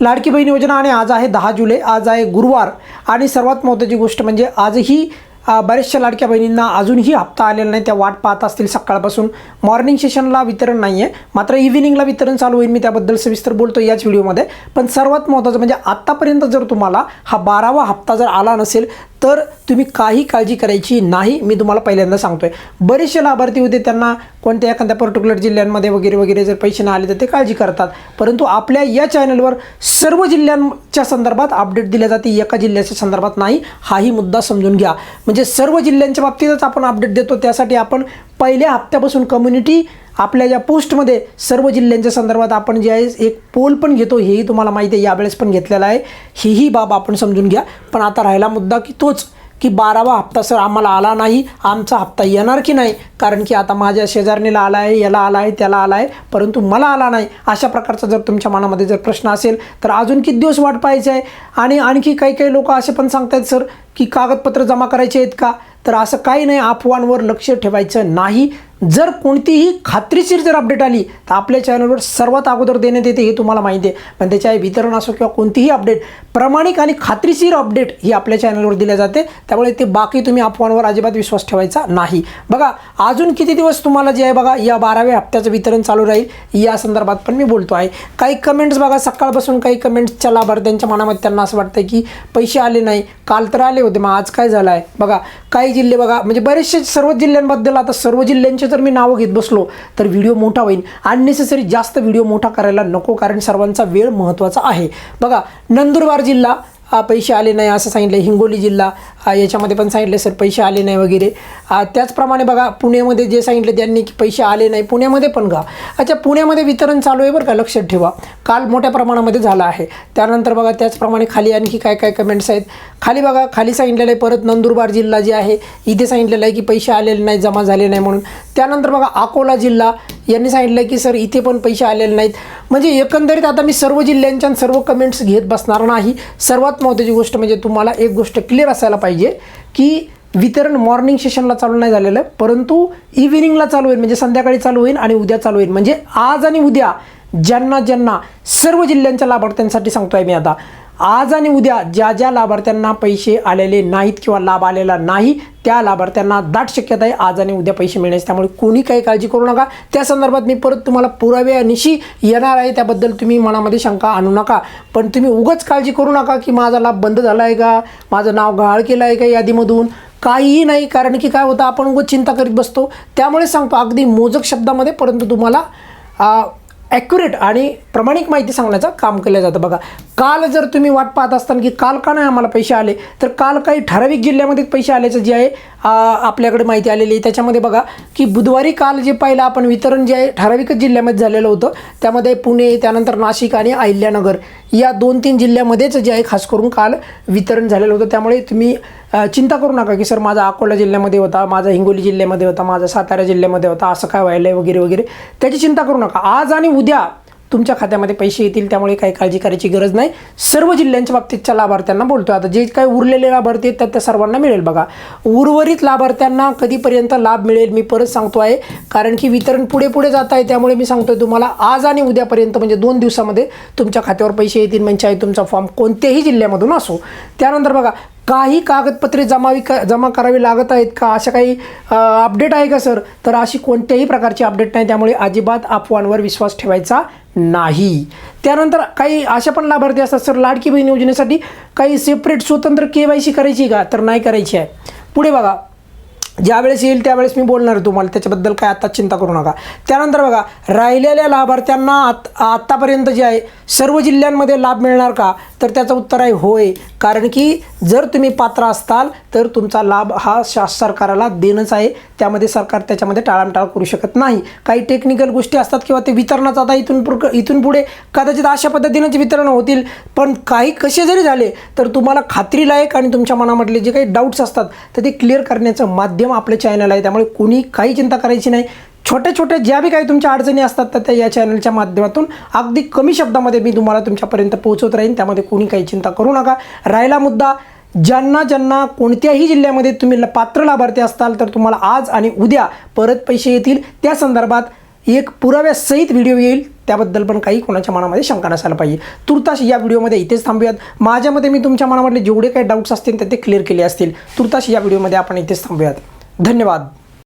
लाडकी बहीण योजना आणि आज आहे दहा जुलै आज आहे गुरुवार आणि सर्वात महत्त्वाची गोष्ट म्हणजे आजही बऱ्याचशा लाडक्या बहिणींना अजूनही हप्ता आलेला नाही त्या वाट पाहत असतील सकाळपासून. मॉर्निंग सेशनला वितरण नाही आहे मात्र इव्हिनिंगला वितरण चालू होईल मी त्याबद्दल सविस्तर बोलतो याच व्हिडिओमध्ये पण सर्वात महत्त्वाचं म्हणजे आत्तापर्यंत जर तुम्हाला हा बारावा हप्ता जर आला नसेल तर तुम्ही काही काळजी करायची नाही मी तुम्हाला पहिल्यांदा सांगतोय. बरेचसे लाभार्थी होते त्यांना कोणत्या एखाद्या पर्टिक्युलर जिल्ह्यांमध्ये वगैरे वगैरे जर पैसे नाही आले तर ते काळजी करतात. परंतु आपल्या या चॅनलवर सर्व जिल्ह्यांच्या संदर्भात अपडेट दिल्या जाते एका जिल्ह्याच्या संदर्भात नाही. हाही मुद्दा समजून घ्या. म्हणजे सर्व जिल्ह्यांच्या बाबतीतच आपण अपडेट देतो त्यासाठी आपण पहिल्या हप्त्यापासून कम्युनिटी आपल्या या पोस्टमध्ये सर्व जिल्ह्यांच्या संदर्भात आपण जे आहे एक पोल पण घेतो हेही तुम्हाला माहिती आहे यावेळेस पण घेतलेला आहे. हीही बाब आपण समजून घ्या. पण आता राहिला मुद्दा की तोच की बारावा हप्ता सर आम्हाला आला नाही आमचा हप्ता येणार की नाही? कारण की आता माझ्या शेजारणीला आला आहे याला आला आहे त्याला आला आहे परंतु मला आला नाही. अशा प्रकारचा जर तुमच्या मनामध्ये जर प्रश्न असेल तर अजून किती दिवस वाट पाहायचं आहे? आणि आणखी काही काही लोक असे पण सांगतायत सर की कागदपत्र जमा करायचे आहेत का? तर असं काही नाही अफवांवर लक्ष ठेवायचं नाही. जर कोणतीही खात्रीशीर जर अपडेट आली तर आपल्या चॅनलवर सर्वात अगोदर देण्यात येते हे तुम्हाला माहिती आहे. पण त्याच्या वितरण असो किंवा कोणतीही अपडेट प्रामाणिक आणि खात्रीशीर अपडेट ही आपल्या चॅनलवर दिल्या जाते. त्यामुळे ते बाकी तुम्ही अफवांवर अजिबात विश्वास ठेवायचा नाही. बघा अजून किती दिवस तुम्हाला जे आहे बघा या बाराव्या हप्त्याचं वितरण चालू राहील या संदर्भात पण मी बोलतो आहे. काही कमेंट्स बघा सकाळपासून काही कमेंट्सच्या लाभार्थ्यांच्या मनामध्ये त्यांना असं वाटतं की पैसे आले नाही काल तर आले होते. मग आज काय झालं आहे बघा काही जिल्हे बघा म्हणजे बरेचसे सर्व जिल्ह्यांबद्दल आता सर्व जिल्ह्यांचे जर मी नावं घेत बसलो तर व्हिडिओ मोठा होईल. अननेसेसरी जास्त व्हिडिओ मोठा करायला नको कारण सर्वांचा वेळ महत्त्वाचा आहे. बघा नंदुरबार जिल्हा पैसे आले नाही असं सांगितलं हिंगोली जिल्हा याच्यामध्ये पण सांगितलं सर पैसे आले नाही वगैरे. त्याचप्रमाणे बघा पुण्यामध्ये जे सांगितलं त्यांनी की पैसे आले नाही पुण्यामध्ये पण का अच्छा पुण्यामध्ये वितरण चालू आहे बरं का लक्षात ठेवा. काल मोठ्या प्रमाणामध्ये झालं आहे. त्यानंतर बघा त्याचप्रमाणे खाली आणखी काय काय कमेंट्स आहेत. खाली बघा खाली सांगितलेलं आहे परत नंदुरबार जिल्हा जे आहे इथे सांगितलेलं आहे की पैसे आलेले नाही जमा झाले नाही म्हणून. त्यानंतर बघा अकोला जिल्हा यांनी सांगितलं की सर इथे पण पैसे आलेले नाहीत. म्हणजे एकंदरीत आता मी सर्व जिल्ह्यांच्या सर्व कमेंट्स घेत बसणार नाही. सर्वात महत्त्वाची गोष्ट म्हणजे तुम्हाला एक गोष्ट क्लिअर असायला पाहिजे. की वितरण मॉर्निंग सेशनला चालू नाही झालेलं आहे परंतु इव्हिनिंगला चालू होईल म्हणजे संध्याकाळी चालू होईल आणि उद्या चालू होईल. म्हणजे आज आणि उद्या ज्यांना ज्यांना सर्व जिल्ह्यांच्या लाभार्थ्यांसाठी सांगतो आहे मी आता आज आणि उद्या ज्या ज्या लाभार्थ्यांना पैसे आलेले नाहीत किंवा लाभ आलेला नाही त्या लाभार्थ्यांना दाट शक्यता आहे आज आणि उद्या पैसे मिळण्याची. त्यामुळे कोणी काही काळजी करू नका. त्या संदर्भात मी परत तुम्हाला पुराव्यानिशी येणार आहे त्याबद्दल तुम्ही मनामध्ये शंका आणू नका. पण तुम्ही उगच काळजी करू नका की माझा लाभ बंद झाला आहे का? माझं नाव गहाळ केलं आहे का यादीमधून? काहीही नाही कारण की काय होतं आपण उगाच चिंता करीत बसतो. त्यामुळे सांगतो अगदी मोजक शब्दामध्ये परंतु तुम्हाला ॲक्युरेट आणि प्रामाणिक माहिती सांगण्याचं काम केलं जातं. बघा काल जर तुम्ही वाट पाहत असताना की काल का नाही आम्हाला पैसे आले तर काल काही ठराविक जिल्ह्यामध्ये पैसे आल्याचं जे आहे आपल्याकडे माहिती आलेली आहे. त्याच्यामध्ये बघा की बुधवारी काल जे पाहिलं आपण वितरण जे आहे ठराविकच जिल्ह्यामध्ये झालेलं होतं. त्यामध्ये पुणे त्यानंतर नाशिक आणि अहिल्यानगर या दोन तीन जिल्ह्यामध्येच जे आहे खास करून काल वितरण झालेलं होतं. त्यामुळे तुम्ही चिंता करू नका की सर माझा अकोला जिल्ह्यामध्ये होता माझा हिंगोली जिल्ह्यामध्ये होता माझा सातारा जिल्ह्यामध्ये होता असं काय व्हायला आहे वगैरे वगैरे. त्याची चिंता करू नका. आज आणि उद्या तुमच्या खात्यामध्ये पैसे येतील त्यामुळे काही काळजी करायची गरज नाही. सर्व जिल्ह्यांच्या बाबतीतच्या लाभार्थ्यांना बोलतो आता जे काही उरलेले लाभार्थी आहेत त्या त्या सर्वांना मिळेल बघा. उर्वरित लाभार्थ्यांना कधीपर्यंत लाभ मिळेल मी परत सांगतो आहे. कारण की वितरण पुढे पुढे जात आहे त्यामुळे मी सांगतोय तुम्हाला आज आणि उद्यापर्यंत म्हणजे दोन दिवसामध्ये तुमच्या खात्यावर पैसे येतील म्हणजे तुमचा फॉर्म कोणत्याही जिल्ह्यामधून असो. त्यानंतर बघा काही कागदपत्रे जमावी क जमा करावी लागत आहेत का? अशा काही अपडेट आहे का सर तर अशी कोणत्याही प्रकारची अपडेट नाही. त्यामुळे अजिबात अफवांवर विश्वास ठेवायचा नाही. त्यानंतर काही अशा पण लाभार्थी असतात सर लाडकी बहीण योजनेसाठी काही सेपरेट स्वतंत्र के वाय सी करायची का? तर नाही करायची आहे. पुढे बघा. ज्यावेळेस येईल त्यावेळेस मी बोलणार आहे तुम्हाला. त्याच्याबद्दल काय आता चिंता करू नका. त्यानंतर बघा राहिलेल्या लाभार्थ्यांना आत आत्तापर्यंत जे आहे सर्व जिल्ह्यांमध्ये लाभ मिळणार का? तर त्याचं उत्तर आहे होय. कारण की जर तुम्ही पात्र असताल तर तुमचा लाभ हा शा सरकाराला देणंच आहे. त्यामध्ये सरकार त्याच्यामध्ये टाळामटाळ करू शकत नाही. काही टेक्निकल गोष्टी असतात किंवा ते वितरणाचं आता इथून पुढ इथून पुढे कदाचित अशा पद्धतीनंच वितरण होतील. पण काही कसे जरी झाले तर तुम्हाला खात्रीलायक आणि तुमच्या मनामधले जे काही डाऊट्स असतात तर ते क्लिअर करण्याचं माध्यम आपलं चॅनल आहे. त्यामुळे कोणी काही चिंता करायची नाही. छोट्या छोट्या ज्या बी काही तुमच्या अडचणी असतात तर त्या या चॅनलच्या माध्यमातून अगदी कमी शब्दामध्ये मी तुम्हाला तुमच्यापर्यंत पोहोचवत राहीन. त्यामध्ये कोणी काही चिंता करू नका. राहिला मुद्दा ज्यांना ज्यांना कोणत्याही जिल्ह्यामध्ये तुम्ही पात्र लाभार्थी असताल तर तुम्हाला आज आणि उद्या परत पैसे येतील. त्या संदर्भात एक पुराव्यासहित व्हिडिओ येईल. त्याबद्दल पण काही कोणाच्या मनामध्ये शंका नसायला पाहिजे. तुर्तास या व्हिडिओमध्ये इथेच थांबूयात. माझ्यामध्ये मी तुमच्या मनामधले जेवढे काही डाऊट्स असतील ते ते क्लिअर केले असतील. तुर्तास या व्हिडिओमध्ये आपण इथेच थांबूयात. धन्यवाद.